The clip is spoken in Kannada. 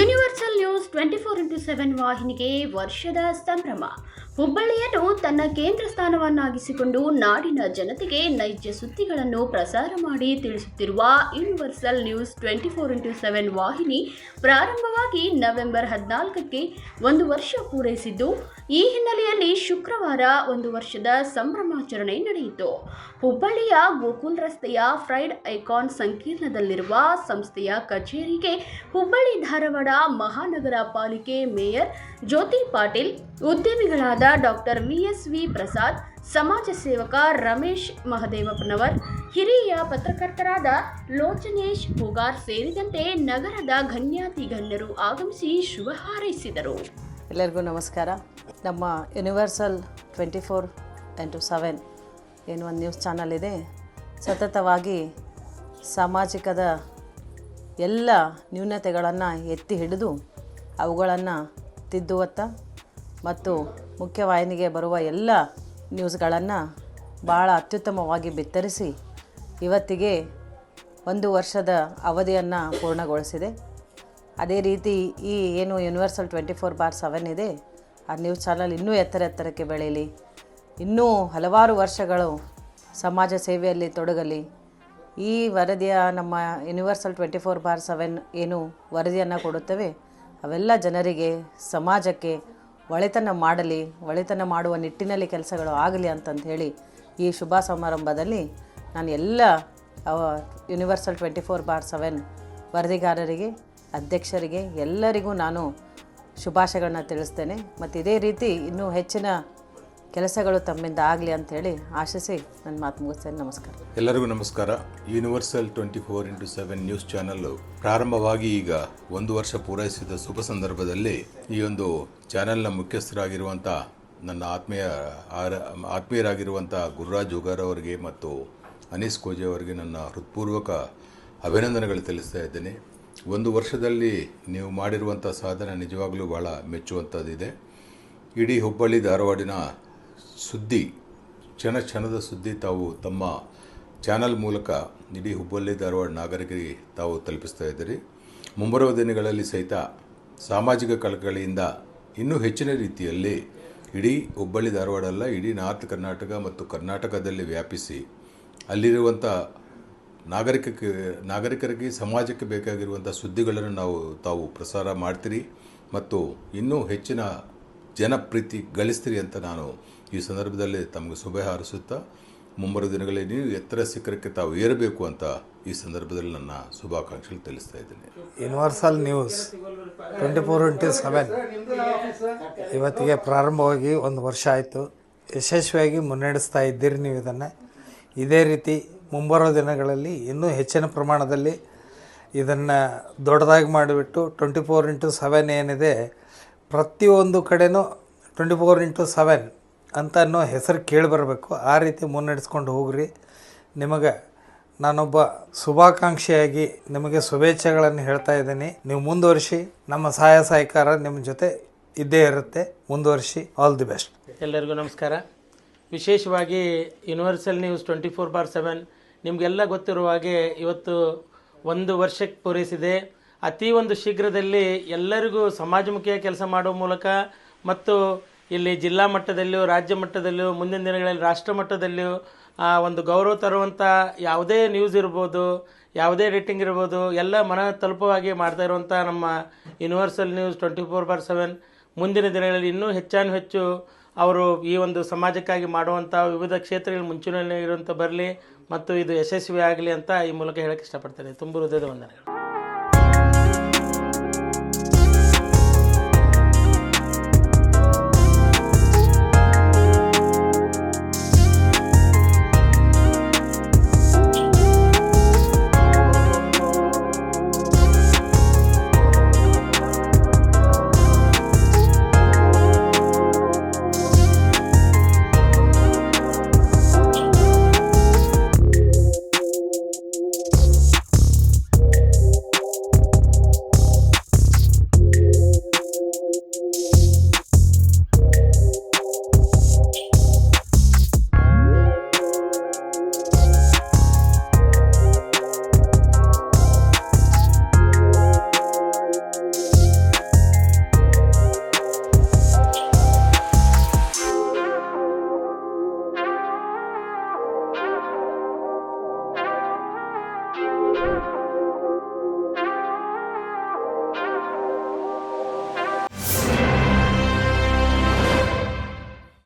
Universal news twenty four into seven ವಾಹಿನಿಗೆ ವರ್ಷದ ಸಂಭ್ರಮ. ಹುಬ್ಬಳ್ಳಿಯನ್ನು ತನ್ನ ಕೇಂದ್ರ ಸ್ಥಾನವನ್ನಾಗಿಸಿಕೊಂಡು ನಾಡಿನ ಜನತೆಗೆ ನೈಜ ಸುದ್ದಿಗಳನ್ನು ಪ್ರಸಾರ ಮಾಡಿ ತಿಳಿಸುತ್ತಿರುವ universal news twenty four into seven ವಾಹಿನಿ ಪ್ರಾರಂಭವಾಗಿ ನವೆಂಬರ್ ಹದಿನಾಲ್ಕಕ್ಕೆ ಒಂದು ವರ್ಷ ಪೂರೈಸಿದ್ದು, ಈ ಹಿನ್ನೆಲೆಯಲ್ಲಿ ಶುಕ್ರವಾರ ಒಂದು ವರ್ಷದ ಸಂಭ್ರಮಾಚರಣೆ ನಡೆಯಿತು. ಹುಬ್ಬಳ್ಳಿಯ ಗೋಕುಲ್ ರಸ್ತೆಯ ಫ್ರೈಡ್ ಐಕಾನ್ ಸಂಕೀರ್ಣದಲ್ಲಿರುವ ಸಂಸ್ಥೆಯ ಕಚೇರಿಗೆ ಹುಬ್ಬಳ್ಳಿ ಧಾರವಾಡ ಮಹಾನಗರ ಪಾಲಿಕೆ ಮೇಯರ್ ಜ್ಯೋತಿ ಪಾಟೀಲ್ ಉದ್ಯಮಿಗಳಾದ ಡಾಕ್ಟರ್ ವಿಎಸ್ ವಿ ಪ್ರಸಾದ್, ಸಮಾಜ ಸೇವಕ ರಮೇಶ್ ಮಹದೇವಪ್ಪನವರ್, ಹಿರಿಯ ಪತ್ರಕರ್ತರಾದ ಲೋಚನೇಶ್ ಹೋಗಾರ್ ಸೇರಿದಂತೆ ನಗರದ ಗಣ್ಯಾತಿ ಗಣ್ಯರು ಆಗಮಿಸಿ ಶುಭ ಹಾರೈಸಿದರು. ಎಲ್ಲರಿಗೂ ನಮಸ್ಕಾರ. ನಮ್ಮ universal twenty four into seven ಏನು ಒಂದು ನ್ಯೂಸ್ ಚಾನಲ್ ಇದೆ. ಸತತವಾಗಿ ಸಾಮಾಜಿಕದ ಎಲ್ಲ ನ್ಯೂನತೆಗಳನ್ನು ಎತ್ತಿ ಹಿಡಿದು ಅವುಗಳನ್ನು ತಿದ್ದುವತ್ತ ಮತ್ತು ಮುಖ್ಯವಾಹಿನಿಗೆ ಬರುವ ಎಲ್ಲ ನ್ಯೂಸ್ಗಳನ್ನು ಭಾಳ ಅತ್ಯುತ್ತಮವಾಗಿ ಬಿತ್ತರಿಸಿ ಇವತ್ತಿಗೆ ಒಂದು ವರ್ಷದ ಅವಧಿಯನ್ನು ಪೂರ್ಣಗೊಳಿಸಿದೆ. ಅದೇ ರೀತಿ ಈ ಏನು universal twenty four bar seven ಇದೆ, ಆ ನ್ಯೂಸ್ ಚಾನಲ್ ಇನ್ನೂ ಎತ್ತರ ಎತ್ತರಕ್ಕೆ ಬೆಳೆಯಲಿ ಇನ್ನೂ ಹಲವಾರು ವರ್ಷಗಳು ಸಮಾಜ ಸೇವೆಯಲ್ಲಿ ತೊಡಗಲಿ. ಈ ವರದಿಯ ನಮ್ಮ universal twenty four bar seven ಏನು ವರದಿಯನ್ನು ಕೊಡುತ್ತವೆ, ಅವೆಲ್ಲ ಜನರಿಗೆ, ಸಮಾಜಕ್ಕೆ ಒಳಿತನ ಮಾಡಲಿ, ಒಳೆತನ ಮಾಡುವ ನಿಟ್ಟಿನಲ್ಲಿ ಕೆಲಸಗಳು ಆಗಲಿ ಅಂತಂದು ಹೇಳಿ ಈ ಶುಭ ಸಮಾರಂಭದಲ್ಲಿ ನಾನು ಎಲ್ಲ universal twenty four bar seven ವರದಿಗಾರರಿಗೆ, ಅಧ್ಯಕ್ಷರಿಗೆ ಎಲ್ಲರಿಗೂ ನಾನು ಶುಭಾಶಯಗಳನ್ನ ತಿಳಿಸ್ತೇನೆ. ಮತ್ತು ಇದೇ ರೀತಿ ಇನ್ನೂ ಹೆಚ್ಚಿನ ಕೆಲಸಗಳು ತಮ್ಮಿಂದ ಆಗಲಿ ಅಂಥೇಳಿ ಆಶಿಸಿ ನನ್ನ ಮಾತು ಮುಗಿಸ್ತೇನೆ ನಮಸ್ಕಾರ. ಎಲ್ಲರಿಗೂ ನಮಸ್ಕಾರ. Universal twenty four into seven news channel ಪ್ರಾರಂಭವಾಗಿ ಈಗ ಒಂದು ವರ್ಷ ಪೂರೈಸಿದ ಶುಭ ಸಂದರ್ಭದಲ್ಲಿ ಈ ಒಂದು ಚಾನೆಲ್ನ ಮುಖ್ಯಸ್ಥರಾಗಿರುವಂಥ ನನ್ನ ಆತ್ಮೀಯ ಆತ್ಮೀಯರಾಗಿರುವಂಥ ಗುರುರಾಜ್ ಉಗಾರ್ ಅವರಿಗೆ ಮತ್ತು ಅನೀಸ್ ಕೋಜೆ ಅವರಿಗೆ ನನ್ನ ಹೃತ್ಪೂರ್ವಕ ಅಭಿನಂದನೆಗಳು ತಿಳಿಸ್ತಾ ಇದ್ದೇನೆ. ಒಂದು ವರ್ಷದಲ್ಲಿ ನೀವು ಮಾಡಿರುವಂಥ ಸಾಧನೆ ನಿಜವಾಗಲೂ ಭಾಳ ಮೆಚ್ಚುವಂಥದ್ದಿದೆ ಇಡೀ ಹುಬ್ಬಳ್ಳಿ ಧಾರವಾಡಿನ ಸುದ್ದಿ, ಕ್ಷಣ ಕ್ಷಣದ ಸುದ್ದಿ ತಾವು ತಮ್ಮ ಚಾನಲ್ ಮೂಲಕ ಇಡೀ ಹುಬ್ಬಳ್ಳಿ, ಧಾರವಾಡ ನಾಗರಿಕರಿಗೆ ತಾವು ತಲುಪಿಸ್ತಾ ಇದ್ದೀರಿ. ಮುಂಬರುವ ದಿನಗಳಲ್ಲಿ ಸಹಿತ ಸಾಮಾಜಿಕ ಕಳಕಳಿಯಿಂದ ಇನ್ನೂ ಹೆಚ್ಚಿನ ರೀತಿಯಲ್ಲಿ ಇಡೀ ಹುಬ್ಬಳ್ಳಿ, ಧಾರವಾಡ ಅಲ್ಲ, ಇಡೀ ನಾರ್ತ್ ಕರ್ನಾಟಕ ಮತ್ತು ಕರ್ನಾಟಕದಲ್ಲಿ ವ್ಯಾಪಿಸಿ ಅಲ್ಲಿರುವಂಥ ನಾಗರಿಕಕ್ಕೆ, ನಾಗರಿಕರಿಗೆ, ಸಮಾಜಕ್ಕೆ ಬೇಕಾಗಿರುವಂಥ ಸುದ್ದಿಗಳನ್ನು ನಾವು ತಾವು ಪ್ರಸಾರ ಮಾಡ್ತೀರಿ ಮತ್ತು ಇನ್ನೂ ಹೆಚ್ಚಿನ ಜನಪ್ರೀತಿ ಗಳಿಸ್ತೀರಿ ಅಂತ ನಾನು ಈ ಸಂದರ್ಭದಲ್ಲಿ ತಮಗೆ ಶುಭ ಹಾರಿಸುತ್ತಾ, ಮುಂಬರುವ ದಿನಗಳಲ್ಲಿ ನೀವು ಎತ್ತರ ಶಿಖರಕ್ಕೆ ತಾವು ಏರಬೇಕು ಅಂತ ಈ ಸಂದರ್ಭದಲ್ಲಿ ನನ್ನ ಶುಭಾಕಾಂಕ್ಷೆಗಳು ತಿಳಿಸ್ತಾ ಇದ್ದೀನಿ. Universal news twenty four into seven ಇವತ್ತಿಗೆ ಪ್ರಾರಂಭವಾಗಿ ಒಂದು ವರ್ಷ ಆಯಿತು. ಯಶಸ್ವಿಯಾಗಿ ಮುನ್ನಡೆಸ್ತಾ ಇದ್ದೀರಿ ನೀವು ಇದನ್ನು. ಇದೇ ರೀತಿ ಮುಂಬರುವ ದಿನಗಳಲ್ಲಿ ಇನ್ನೂ ಹೆಚ್ಚಿನ ಪ್ರಮಾಣದಲ್ಲಿ ಇದನ್ನು ದೊಡ್ಡದಾಗಿ ಮಾಡಿಬಿಟ್ಟು ಟ್ವೆಂಟಿ ಫೋರ್ ಇಂಟು ಸೆವೆನ್ ಏನಿದೆ, ಪ್ರತಿಯೊಂದು ಕಡೆನೂ ಟ್ವೆಂಟಿ ಫೋರ್ ಇಂಟು ಸೆವೆನ್ ಅಂತ ಅನ್ನೋ ಹೆಸರು ಕೇಳಿಬರಬೇಕು. ಆ ರೀತಿ ಮುನ್ನಡೆಸ್ಕೊಂಡು ಹೋಗ್ರಿ. ನಿಮಗೆ ನಾನೊಬ್ಬ ಶುಭಾಕಾಂಕ್ಷಿಯಾಗಿ ನಿಮಗೆ ಶುಭೇಚ್ಛೆಗಳನ್ನು ಹೇಳ್ತಾ ಇದ್ದೀನಿ. ನೀವು ಮುಂದುವರಿಸಿ, ನಮ್ಮ ಸಹಾಯ ಸಹಕಾರ ನಿಮ್ಮ ಜೊತೆ ಇದ್ದೇ ಇರುತ್ತೆ. ಮುಂದುವರಿಸಿ ಆಲ್ ದಿ ಬೆಸ್ಟ್ ಎಲ್ಲರಿಗೂ ನಮಸ್ಕಾರ. ವಿಶೇಷವಾಗಿ universal news twenty four bar seven ನಿಮಗೆಲ್ಲ ಗೊತ್ತಿರುವ ಹಾಗೆ ಇವತ್ತು ಒಂದು ವರ್ಷಕ್ಕೆ ಪೂರೈಸಿದೆ. ಅತಿ ಒಂದು ಶೀಘ್ರದಲ್ಲಿ ಎಲ್ಲರಿಗೂ ಸಮಾಜಮುಖಿಯ ಕೆಲಸ ಮಾಡುವ ಮೂಲಕ ಮತ್ತು ಇಲ್ಲಿ ಜಿಲ್ಲಾ ಮಟ್ಟದಲ್ಲಿಯೂ, ರಾಜ್ಯ ಮಟ್ಟದಲ್ಲಿಯೂ, ಮುಂದಿನ ದಿನಗಳಲ್ಲಿ ರಾಷ್ಟ್ರ ಮಟ್ಟದಲ್ಲಿಯೂ ಒಂದು ಗೌರವ ತರುವಂಥ ಯಾವುದೇ ನ್ಯೂಸ್ ಇರ್ಬೋದು, ಯಾವುದೇ ರೇಟಿಂಗ್ ಇರ್ಬೋದು, ಎಲ್ಲ ಮನ ತಲುಪವಾಗಿ ಮಾಡ್ತಾ ಇರುವಂಥ ನಮ್ಮ universal news twenty four bar seven ಮುಂದಿನ ದಿನಗಳಲ್ಲಿ ಇನ್ನೂ ಹೆಚ್ಚಾನು ಹೆಚ್ಚು ಅವರು ಈ ಒಂದು ಸಮಾಜಕ್ಕಾಗಿ ಮಾಡುವಂಥ ವಿವಿಧ ಕ್ಷೇತ್ರಗಳಲ್ಲಿ ಮುಂಚೂಣಿಯಲ್ಲಿ ಇರುವಂಥ ಬರಲಿ ಮತ್ತು ಇದು ಯಶಸ್ವಿ ಆಗಲಿ ಅಂತ ಈ ಮೂಲಕ ಹೇಳಕ್ಕೆ ಇಷ್ಟಪಡ್ತೇನೆ. ತುಂಬ ಹೃದಯದ ವಂದನೆಗಳು.